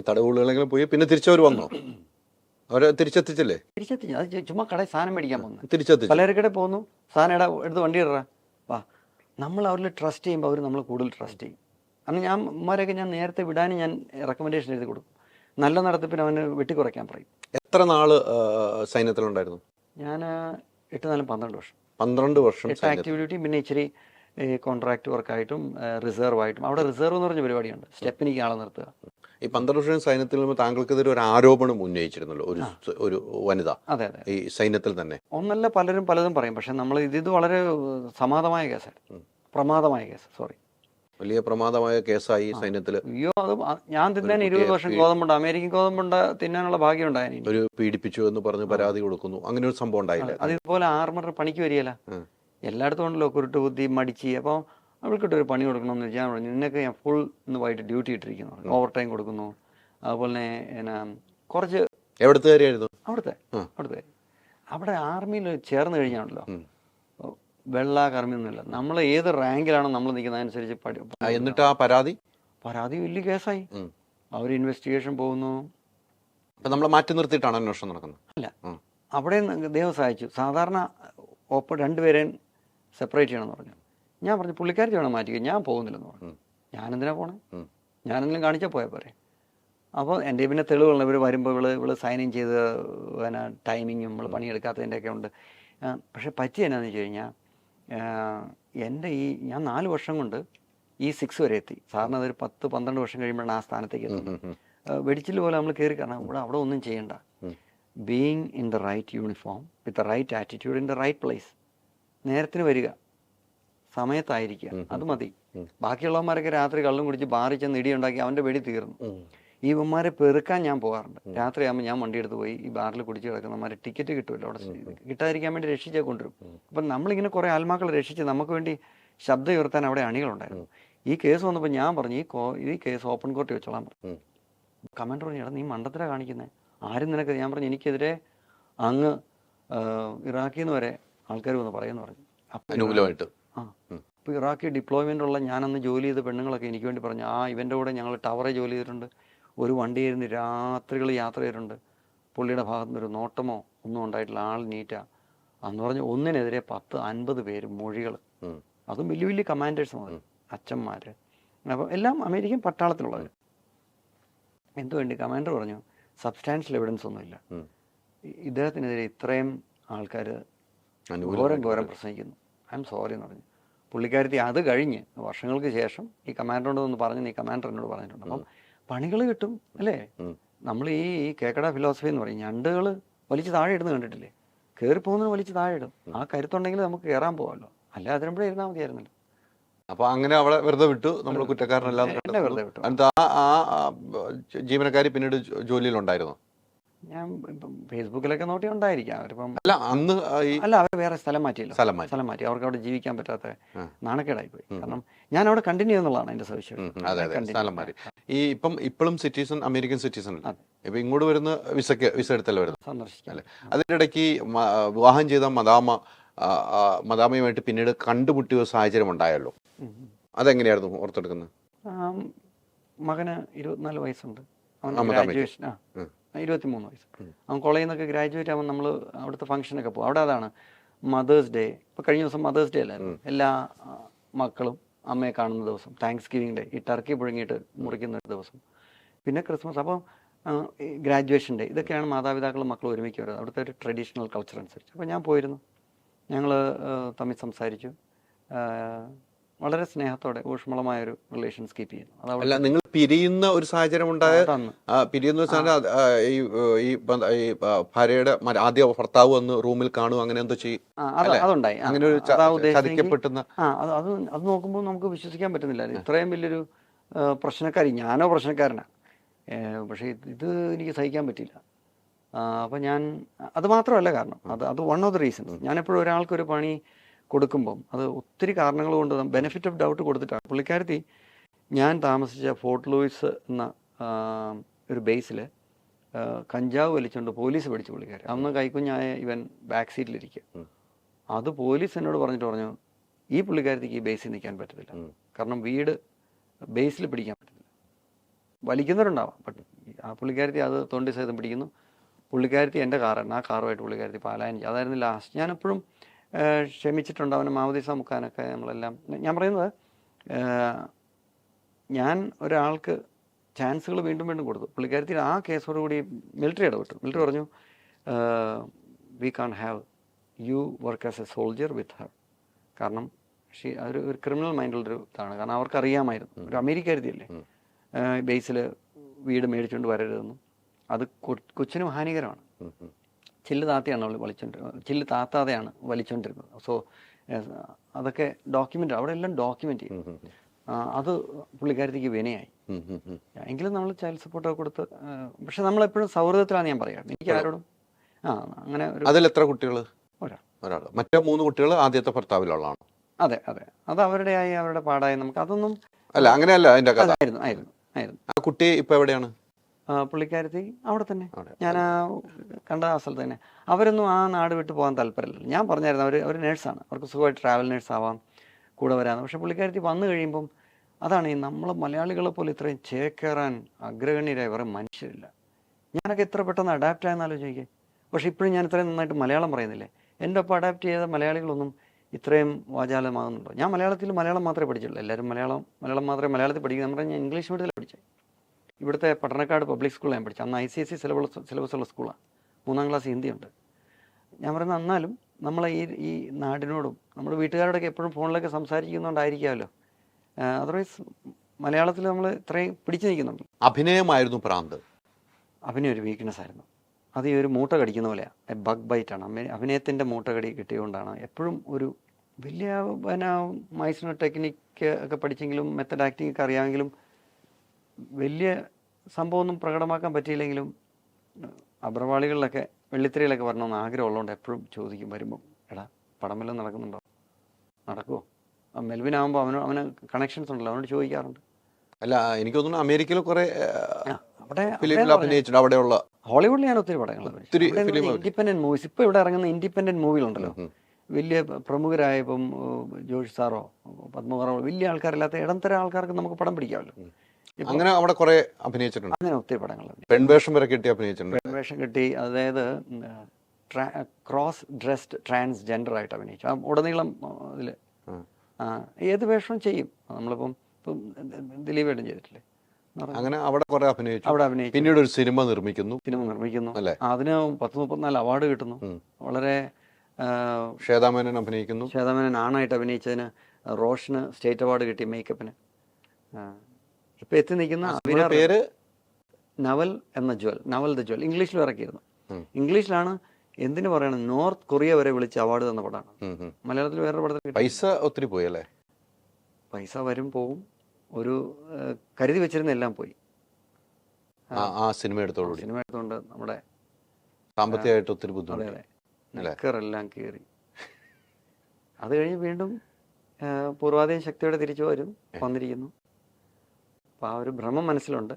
ഈ തടവുകളിലെങ്കിലും പോയി പിന്നെ തിരിച്ചവർ വന്നോ? അവരെ തിരിച്ചെത്തിച്ചില്ലേ? തിരിച്ചെത്തിച്ചു അത് ചുമ്മാ കടയിൽ സാധനം മേടിക്കാൻ പോകുന്നു തിരിച്ചെത്തിച്ചു. പലചരക്കടെ പോകുന്നു സാധനം ഇടാ എടുത്ത് വണ്ടി ഇടറ. വാ. നമ്മൾ അവരിൽ ട്രസ്റ്റ് ചെയ്യുമ്പോൾ അവർ നമ്മൾ കൂടുതൽ ട്രസ്റ്റ് ചെയ്യും. അന്ന് ഞാൻ ഉമ്മാരെയൊക്കെ ഞാൻ നേരത്തെ വിടാനും ഞാൻ റെക്കമെൻഡേഷൻ എഴുതി കൊടുക്കും. നല്ല നടത്തിപ്പിന് അവന് വെട്ടിക്കുറയ്ക്കാൻ പറയും. എത്ര നാൾ സൈന്യത്തിലുണ്ടായിരുന്നു? ഞാൻ എട്ട് നാലും പന്ത്രണ്ട് വർഷം. പന്ത്രണ്ട് വർഷം എട്ട് ആക്ടിവിറ്റിയും പിന്നെ ഇച്ചിരി കോൺട്രാക്ട് വർക്കായിട്ടും റിസർവ് ആയിട്ടും അവിടെ റിസർവ് എന്ന് പറഞ്ഞ പരിപാടിയുണ്ട്. സ്റ്റെപ്പിനിക്ക് ആളെ നിർത്തുക. ഈ പന്ത്രണ്ട് വർഷം സൈന്യത്തിൽ നിന്ന് താങ്കൾക്കെതിരെ ഒരു ആരോപണം ഉന്നയിച്ചിരുന്നല്ലോ ഒരു ഒരു വനിത അതെ അതെ. ഈ സൈന്യത്തിൽ തന്നെ. ഒന്നല്ല പലരും പലതും പറയും പക്ഷെ നമ്മൾ ഇത് ഇത് വളരെ സമാധമായ കേസായിരുന്നു പ്രമാദമായ കേസ് സോറി. വലിയ പ്രമാദമായ കേസായി സൈന്യത്തിൽ അയ്യോ അത് ഞാൻ തിന്നാൻ ഇരുപത് വർഷം ഗോതമ്പുണ്ട് അമേരിക്കൻ ഗോതമ്പുണ്ട് തിന്നാനുള്ള ഭാഗ്യം ഉണ്ടായിരുന്നു ഒരു പീഡിപ്പിച്ചു എന്ന് പറഞ്ഞ് പരാതി കൊടുക്കുന്നു. അങ്ങനെ ഒരു സംഭവം ഉണ്ടായില്ല. അതേപോലെ ആർമർ പണിക്ക് വരികയില്ല. എല്ലായിടത്തും ഉണ്ടല്ലോ കുരുട്ട് ബുദ്ധി മടിച്ച്. അപ്പോൾ അവൾക്കിട്ട് ഒരു പണി കൊടുക്കണമെന്ന് ഞാൻ പറഞ്ഞു നിന്നൊക്കെ ഞാൻ ഫുൾ ഇന്ന് വൈകിട്ട് ഡ്യൂട്ടി ഇട്ടിരിക്കുന്നു. ഓവർ ടൈം കൊടുക്കുന്നു. അതുപോലെ തന്നെ എന്നാ കുറച്ച് എവിടുത്തെ അവിടുത്തെ അവിടുത്തെ. അവിടെ ആർമിയിൽ ചേർന്ന് കഴിഞ്ഞാണല്ലോ. വെള്ള കർമ്മിയൊന്നുമില്ല നമ്മൾ ഏത് റാങ്കിലാണോ നമ്മൾ നിൽക്കുന്നതനുസരിച്ച് പഠി ആ, എന്നിട്ട് ആ പരാതി? പരാതി വലിയ കേസായി. അവർ ഇൻവെസ്റ്റിഗേഷൻ പോകുന്നു. നമ്മൾ നമ്മളെ മാറ്റി നിർത്തിയിട്ടാണ് അന്വേഷണം നടക്കുന്നത്? അല്ല. അവിടെ ദൈവം സഹായിച്ചു. സാധാരണ ഒപ്പം രണ്ടുപേരെയും സെപ്പറേറ്റ് ചെയ്യണമെന്ന് പറഞ്ഞു. ഞാൻ പറഞ്ഞു പുള്ളിക്കാരി വേണം മാറ്റിക്കുക ഞാൻ പോകുന്നില്ലെന്ന് പറഞ്ഞു. ഞാൻ ഞാനെന്തിനാ പോണേ? ഞാൻ ഞാനെന്തെങ്കിലും കാണിച്ചാൽ പോയാൽ പോരെ. അപ്പോൾ എന്റെ പിന്നെ തെളിവുകൾ ഇവർ വരുമ്പോൾ ഇവൾ ഇവൾ സൈൻ ഇൻ ചെയ്ത് പിന്നെ ടൈമിങ്ങും നമ്മൾ പണിയെടുക്കാത്തതിന്റെയൊക്കെ ഉണ്ട്. പക്ഷെ പറ്റി എന്നാന്ന് വെച്ച് കഴിഞ്ഞാൽ എന്റെ ഈ ഞാൻ നാല് വർഷം കൊണ്ട് ഈ സിക്സ് വരെ എത്തി. സാറിന് അതൊരു പത്ത് പന്ത്രണ്ട് വർഷം കഴിയുമ്പോഴാണ് ആ സ്ഥാനത്തേക്ക് എത്തുന്നത്. വെടിച്ചിൽ പോലെ നമ്മൾ കയറി കാരണം ഇവിടെ അവിടെ ഒന്നും ചെയ്യണ്ട. Being in the right uniform with the right attitude in the right place നേരത്തിന് വരിക. സമയത്തായിരിക്കുക അത് മതി. ബാക്കിയുള്ളവന്മാരൊക്കെ രാത്രി കള്ളും കുടിച്ച് ബാറി ചെന്ന് ഇടിയുണ്ടാക്കി അവന്റെ വെടി തീർന്നു. ഈ ഇവന്മാരെ പെറുക്കാൻ ഞാൻ പോകാറുണ്ട്. രാത്രിയാകുമ്പോൾ ഞാൻ വണ്ടി എടുത്ത് പോയി ഈ ബാറിൽ കുടിച്ച് കിടക്കുന്നമാരെ ടിക്കറ്റ് കിട്ടുമല്ലോ അവിടെ കിട്ടാതിരിക്കാൻ വേണ്ടി രക്ഷിച്ചേ കൊണ്ടുവരും. അപ്പം നമ്മളിങ്ങനെ കുറേ ആത്മാക്കളെ രക്ഷിച്ച് നമുക്ക് വേണ്ടി ശബ്ദം ഉയർത്താൻ അവിടെ അണികളുണ്ടായിരുന്നു. ഈ കേസ് വന്നപ്പോൾ ഞാൻ പറഞ്ഞു ഈ കോ ഈ കേസ് ഓപ്പൺ കോർട്ടിൽ വെച്ചോളാൻ പറഞ്ഞു. കമൻഡർ പറഞ്ഞു എടാ നീ മണ്ടത്തിലാണ് കാണിക്കുന്നത് ആരും നിനക്ക് ഞാൻ പറഞ്ഞു എനിക്കെതിരെ അങ്ങ് ഇറാഖിൽ നിന്ന് വരെ ആൾക്കാർ വന്ന് പറയുമെന്ന് പറഞ്ഞു. അനുകൂലമായിട്ട്. അപ്പോൾ ഇറാഖി ഡിപ്ലോയ്മെന്റ് ഉള്ള ഞാനന്ന് ജോലി ചെയ്ത പെണ്ണുങ്ങളൊക്കെ എനിക്ക് വേണ്ടി പറഞ്ഞു ആ ഇവന്റെ കൂടെ ഞങ്ങൾ ടവറെ ജോലി ചെയ്തിട്ടുണ്ട്. ഒരു വണ്ടി ഇരുന്ന് രാത്രികൾ യാത്ര ചെയ്തിട്ടുണ്ട്. പുള്ളിയുടെ ഭാഗത്തുനിന്ന് ഒരു നോട്ടമോ ഒന്നും ഉണ്ടായിട്ടില്ല. ആൾ നീറ്റാ. അന്ന് പറഞ്ഞ് ഒന്നിനെതിരെ പത്ത് അൻപത് പേര് മൊഴികൾ. അതും വലിയ വലിയ കമാൻഡേഴ്സ് മതി അച്ഛന്മാർ അപ്പം എല്ലാം അമേരിക്കൻ പട്ടാളത്തിലുള്ളവർ എന്തു വേണ്ടി? കമാൻഡർ പറഞ്ഞു സബ്സ്റ്റാൻഷ്യൽ എവിഡൻസ് ഒന്നുമില്ല. ഇദ്ദേഹത്തിനെതിരെ ഇത്രയും ആൾക്കാർ ഘോരം ഘോരം പ്രസംഗിക്കുന്നു. ഐ എം സോറി എന്ന് പറഞ്ഞു. പുള്ളിക്കാരത്തി അത് കഴിഞ്ഞ് വർഷങ്ങൾക്ക് ശേഷം ഈ കമാൻഡറോട് ഒന്ന് പറഞ്ഞു നീ കമാൻഡർ എന്നോട് പറഞ്ഞിട്ടുണ്ട്. അപ്പം പണികൾ കിട്ടും അല്ലേ? നമ്മൾ ഈ ഈ കേക്കട ഫിലോസഫി എന്ന് പറയും ഞണ്ടുകൾ വലിച്ച് താഴെ ഇടുന്ന കണ്ടിട്ടില്ലേ? കയറി പോകുന്നത് വലിച്ച് താഴെ ഇടും. ആ കരുത്തുണ്ടെങ്കിൽ നമുക്ക് കയറാൻ പോകാമല്ലോ അല്ല അതിനുമ്പോഴേ ഇരുന്നാൽ മതിയായിരുന്നല്ലോ. അപ്പൊ അങ്ങനെ അവളെ വെറുതെ വിട്ടു. നമ്മൾ കുറ്റക്കാരനല്ലാതെ വെറുതെ വിട്ടു. എന്നിട്ട് ആ ജീവനക്കാരി പിന്നീട് ജോലിയിലുണ്ടായിരുന്നു? ഞാൻ ഫേസ്ബുക്കിലൊക്കെ നോട്ടി ഉണ്ടായിരിക്കാം. അവരിപ്പം അല്ല അന്ന് അല്ല അവർ വേറെ സ്ഥലം മാറ്റിയല്ലോ. സ്ഥലം മാറ്റി. സ്ഥലം മാറ്റി. അവർക്ക് അവിടെ ജീവിക്കാൻ പറ്റാത്ത നാണക്കേടായി പോയി കാരണം ഞാൻ അവിടെ കണ്ടിന്യൂ എന്നുള്ളതാണ് എന്റെ സ്ഥലം മാറി ഈ ഇപ്പം ഇപ്പോഴും സിറ്റിസൺ അമേരിക്കൻ സിറ്റിസൺ. ഇപ്പൊ ഇങ്ങോട്ട് വരുന്ന വിസക്ക് വിസ എടുത്തല്ലേ വരുന്നത്? സന്ദർശിക്കാം. അതിന്റെ അതിനിടയ്ക്ക് വിവാഹം ചെയ്ത മദാമ മദാമയുമായിട്ട് പിന്നീട് കണ്ടുമുട്ടിയ സാഹചര്യം ഉണ്ടായല്ലോ. അതെങ്ങനെയായിരുന്നു ഓർത്തെടുക്കുന്നത്? മകന് ഇരുപത്തിനാല് വയസ്സുണ്ട്. ഗ്രാജുവേഷൻ ആ. ഉം. ഇരുപത്തിമൂന്ന് വയസ്സ്. അവൻ കോളേജിൽ നിന്നൊക്കെ ഗ്രാജുവേറ്റ് ആകുമ്പോൾ നമ്മൾ അവിടുത്തെ ഫംഗ്ഷനൊക്കെ പോകും. അവിടെ അതാണ് മദേഴ്സ് ഡേ. ഇപ്പോൾ കഴിഞ്ഞ ദിവസം മദേഴ്സ് ഡേ അല്ലായിരുന്നു. എല്ലാ മക്കളും അമ്മയെ കാണുന്ന ദിവസം താങ്ക്സ് ഗിവിംഗ് ഡേ ഈ ടർക്കി പുഴുങ്ങിയിട്ട് മുറിക്കുന്ന ഒരു ദിവസം. പിന്നെ ക്രിസ്മസ്. അപ്പോൾ ഗ്രാജുവേഷൻ ഡേ ഇതൊക്കെയാണ് മാതാപിതാക്കളും മക്കളും ഒരുമിച്ച് വരുന്നത്. അവിടുത്തെ ഒരു ട്രഡീഷണൽ കൾച്ചർ അനുസരിച്ച്. അപ്പോൾ ഞാൻ പോയിരുന്നു. ഞങ്ങൾ തമ്മിൽ സംസാരിച്ചു. വളരെ സ്നേഹത്തോടെ ഊഷ്മളമായ ഒരു റിലേഷൻസ് കീപ്പ് ചെയ്യുന്നു. അത് അല്ല നിങ്ങൾ പിരിയുന്ന ഒരു സാഹചര്യം ഉണ്ടായ പിരിയുന്ന ഈ ഈ ഭാര്യയുടെ ആദ്യ ഭർത്താവ് വന്ന് റൂമിൽ കാണും അങ്ങനെ എന്തോ ചെയ്യും? അതുണ്ടായി. അങ്ങനെ ഒരു ചതിക്കപ്പെട്ടുന്ന അത് അത് നോക്കുമ്പോൾ നമുക്ക് വിശ്വസിക്കാൻ പറ്റുന്നില്ല. ഇത്രയും വലിയൊരു പ്രശ്നക്കാരി ഞാനോ പ്രശ്നക്കാരനാ. പക്ഷെ ഇത് എനിക്ക് സഹിക്കാൻ പറ്റില്ല. അപ്പം ഞാൻ അത് മാത്രമല്ല കാരണം. അത് അത് വൺ ഓഫ് ദ റീസൺസ് ഞാൻ എപ്പോഴും ഒരാൾക്കൊരു പണി കൊടുക്കുമ്പം അത് ഒത്തിരി കാരണങ്ങൾ കൊണ്ട് ബെനിഫിറ്റ് ഓഫ് ഡൗട്ട് കൊടുത്തിട്ടാണ്. പുള്ളിക്കാരത്തി ഞാൻ താമസിച്ച ഫോർട്ട് ലൂയിസ് എന്ന ഒരു ബേസിൽ കഞ്ചാവ് വലിച്ചുകൊണ്ട് പോലീസ് പിടിച്ചു പുള്ളിക്കാരൻ അന്ന് കൈക്കുഞ്ഞായ ഇവൻ ബാക്ക് സീറ്റിലിരിക്കുക. അത് പോലീസ് എന്നോട് പറഞ്ഞിട്ട് പറഞ്ഞു ഈ പുള്ളിക്കാരത്തേക്ക് ഈ ബേസിൽ നിൽക്കാൻ പറ്റത്തില്ല. കാരണം വീട് ബേസിൽ പിടിക്കാൻ പറ്റത്തില്ല. വലിക്കുന്നവരുണ്ടാവാം ബട്ട് ആ പുള്ളിക്കാരത്തി അത് തൊണ്ടി സഹിതം പിടിക്കുന്നു. പുള്ളിക്കാരത്തി എന്റെ കാറാണ് ആ കാറുമായിട്ട് പുള്ളിക്കാരത്തി പാലായനം ചെയ്തു അതായിരുന്നു ലാസ്റ്റ് ഞാനെപ്പോഴും ക്ഷമിച്ചിട്ടുണ്ട് അവന് മാവതി മുക്കാനൊക്കെ നമ്മളെല്ലാം. ഞാൻ പറയുന്നത് ഞാൻ ഒരാൾക്ക് ചാൻസുകൾ വീണ്ടും വീണ്ടും കൊടുത്തു. പുള്ളിക്കാരത്തിൽ ആ കേസോടുകൂടി മിലിറ്ററി ഇടപെട്ടു. മിലിറ്ററി പറഞ്ഞു we can't have you work as a soldier with her കാരണം ഷീ ഒരു ഒരു ക്രിമിനൽ മൈൻഡുള്ളൊരു ഇതാണ്. കാരണം അവർക്കറിയാമായിരുന്നു. ഒരു അമേരിക്കരുതിയല്ലേ ബേസിൽ വീട് മേടിച്ചുകൊണ്ട് വരരുതെന്നും. അത് കൊ- കൊച്ചിനും ഹാനികരമാണ്. ചില്ല് താത്തയാണ് അവൾ വലിച്ചോണ്ടിരുന്നത്. ചില്ല് താത്താതെയാണ് വലിച്ചോണ്ടിരുന്നത്. സോ അതൊക്കെ ഡോക്യുമെന്റ് അവിടെ എല്ലാം ഡോക്യുമെന്റ് ചെയ്യും അത് പുള്ളിക്കാരത്തേക്ക് വിനയായി. എങ്കിലും നമ്മൾ ചൈൽഡ് സപ്പോർട്ടൊക്കെ കൊടുത്ത് പക്ഷെ നമ്മളെപ്പോഴും സൗഹൃദത്തിലാണ് ഞാൻ പറയാറ് എനിക്ക് ആരോടും ആ അങ്ങനെ അതിൽ എത്ര കുട്ടികൾ ഒരാൾ ഒരാൾ മറ്റേ മൂന്ന് കുട്ടികൾ ആദ്യത്തെ ഭർത്താവിലുള്ളതാണ് അതെ അതെ. അത് അവരുടെ അവരുടെയായി അവരുടെ പാടായി നമുക്ക് അതൊന്നും അല്ല അങ്ങനെയല്ല അതിന്റെ കഥ. ആയിരുന്നു ആയിരുന്നു ആയിരുന്നു. ആ കുട്ടി ഇപ്പൊ എവിടെയാണ്? പുള്ളിക്കാരത്തി അവിടെ തന്നെ. ഞാൻ ആ കണ്ട ആ സ്ഥലത്ത് തന്നെ. അവരൊന്നും ആ നാട് വിട്ട് പോകാൻ താല്പര്യമില്ല. ഞാൻ പറഞ്ഞായിരുന്നു അവർ അവർ നേഴ്സാണ്. അവർക്ക് സുഖമായിട്ട് ട്രാവൽ നേഴ്സ് ആവാം കൂടെ വരാമെന്ന് പക്ഷെ പുള്ളിക്കാരത്തി വന്നു കഴിയുമ്പം അതാണ് ഈ നമ്മളെ മലയാളികളെ പോലെ ഇത്രയും ചേക്കേറാൻ അഗ്രഗണ്യരായ വേറെ മനുഷ്യരില്ല. ഞാനൊക്കെ എത്ര പെട്ടെന്ന് അഡാപ്റ്റ് ആയെന്ന് ആലോചിക്കുക പക്ഷെ ഇപ്പോഴും ഞാൻ ഇത്രയും നന്നായിട്ട് മലയാളം പറയുന്നില്ലേ? എന്റെ ഒപ്പം അഡാപ്റ്റ് ചെയ്ത മലയാളികളൊന്നും ഇത്രയും വാചാലമാകുന്നുണ്ടോ? ഞാൻ മലയാളത്തിൽ മലയാളം മാത്രമേ പഠിച്ചുള്ളൂ എല്ലാവരും മലയാളം മലയാളം മാത്രമേ മലയാളത്തിൽ പഠിക്കൂ. നമ്മുടെ ഞാൻ ഇംഗ്ലീഷ് മീഡിയത്തിൽ പഠിച്ചത് ഇവിടുത്തെ പട്ടണക്കാട് പബ്ലിക് സ്കൂളിൽ ഞാൻ പഠിച്ചത് അന്ന് I C S C syllabus syllabus ഉള്ള സ്കൂളാണ് മൂന്നാം ക്ലാസ് ഹിന്ദിയുണ്ട്. ഞാൻ പറയുന്നത് എന്നാലും നമ്മളെ ഈ ഈ നാടിനോടും നമ്മുടെ വീട്ടുകാരോടൊക്കെ എപ്പോഴും ഫോണിലൊക്കെ സംസാരിക്കുന്നുണ്ടായിരിക്കാമല്ലോ. അതർവൈസ് മലയാളത്തിൽ നമ്മൾ ഇത്രയും പിടിച്ചു നിൽക്കുന്നുണ്ട്. അഭിനയമായിരുന്നു പ്രാന്ത്. അഭിനയം ഒരു വീക്ക്നെസ് ആയിരുന്നു. അത് ഈ ഒരു മൂട്ട കടിക്കുന്ന പോലെയാണ് ബഗ് ബൈറ്റ് ആണ്. അഭിനയത്തിന്റെ മൂട്ട കടി കിട്ടിയതുകൊണ്ടാണ്. എപ്പോഴും ഒരു വലിയ പിന്നെ മൈസിനോ ടെക്നിക്ക് ഒക്കെ പഠിച്ചെങ്കിലും മെത്തഡ് ആക്ടിംഗ് ഒക്കെ അറിയാമെങ്കിലും വലിയ സംഭവമൊന്നും പ്രകടമാക്കാൻ പറ്റിയില്ലെങ്കിലും അബ്രവാളികളിലൊക്കെ വെള്ളിത്തിരയിലൊക്കെ വരണമെന്ന് ആഗ്രഹമുള്ളതുകൊണ്ട് എപ്പോഴും ചോദിക്കും വരുമ്പം എടാ പടം വല്ലതും നടക്കുന്നുണ്ടോ? നടക്കുമോ ആ മെൽവിൻ ആകുമ്പോൾ അവന് അവന് കണക്ഷൻസ് ഉണ്ടല്ലോ അവനോട് ചോദിക്കാറുണ്ട്. അല്ല എനിക്ക് തോന്നുന്നു അമേരിക്കയിൽ കുറെ അവിടെയുള്ള ഹോളിവുഡിൽ ഞാൻ ഒത്തിരി പടങ്ങൾ ഇൻഡിപെൻഡന്റ് മൂവീസ് ഇപ്പോൾ ഇവിടെ ഇറങ്ങുന്ന ഇൻഡിപെൻഡന്റ് മൂവികളുണ്ടല്ലോ വലിയ പ്രമുഖരായ ഇപ്പം ജോഷ് സാറോ പത്മകുമാറോ വലിയ ആൾക്കാരില്ലാത്ത ഇടംതരം ആൾക്കാർക്ക് നമുക്ക് പടം പിടിക്കാമല്ലോ. അങ്ങനെ അവിടെ കുറെ അഭിനയിച്ചിട്ടുണ്ട്. അങ്ങനെ ഒത്തിരി പടങ്ങൾ പെൺവേഷം വരെ കിട്ടി അഭിനയിച്ചിട്ടുണ്ട്. പെൺവേഷം കിട്ടി അതായത് ക്രോസ് ഡ്രസ്ഡ് ട്രാൻസ്ജെൻഡർ ആയിട്ട് അഭിനയിച്ചു. ആ ഉടനീളം അതിൽ ഏത് വേഷവും ചെയ്യും. നമ്മളിപ്പം ഇപ്പം ദിലീപ് ദിലീപേട്ടൻ ചെയ്തിട്ടില്ലേ? അങ്ങനെ അവിടെ കുറെ അഭിനയിച്ചു. അവിടെ അഭിനയിച്ചു. പിന്നീട് ഒരു സിനിമ നിർമ്മിക്കുന്നു. സിനിമ നിർമ്മിക്കുന്നു. അല്ലേ? അതിന് പത്ത് മുപ്പത്തിനാല് അവാർഡ് കിട്ടുന്നു. വളരെ ശ്വേതാമേനൻ അഭിനയിക്കുന്നു. ശതമാനം ആണായിട്ട് അഭിനയിച്ചതിന് റോഷന് സ്റ്റേറ്റ് അവാർഡ് കിട്ടി മേക്കപ്പിന്. ഇപ്പൊ എത്തി നിൽക്കുന്ന പേര്? നവൽ എന്ന ജ്വൽ നവൽ ദ ജ്വൽ. ഇംഗ്ലീഷിൽ ഇറക്കിയിരുന്നു ഇംഗ്ലീഷിലാണ് എന്തിനു പറയണം നോർത്ത് കൊറിയ വരെ വിളിച്ച് അവാർഡ് തന്ന പടമാണ്. മലയാളത്തിൽ വേറെ പടത്തിൽ പൈസ ഒത്തിരി പോയി അല്ലേ? പൈസ വരും പോവും. ഒരു കരുതി വെച്ചിരുന്ന എല്ലാം പോയി. ആ സിനിമ എടുത്തോളൂ. സിനിമ എടുത്തോണ്ട് നമ്മുടെ സാമ്പത്തികമായിട്ട് ഒത്തിരി ബുദ്ധിമുട്ടെല്ലാം കയറി അതെ. കഴിഞ്ഞ് വീണ്ടും പൂർവാധികം ശക്തിയോടെ തിരിച്ചു വരും വന്നിരിക്കുന്നു. അപ്പോൾ ആ ഒരു ഭ്രമം മനസ്സിലുണ്ട്.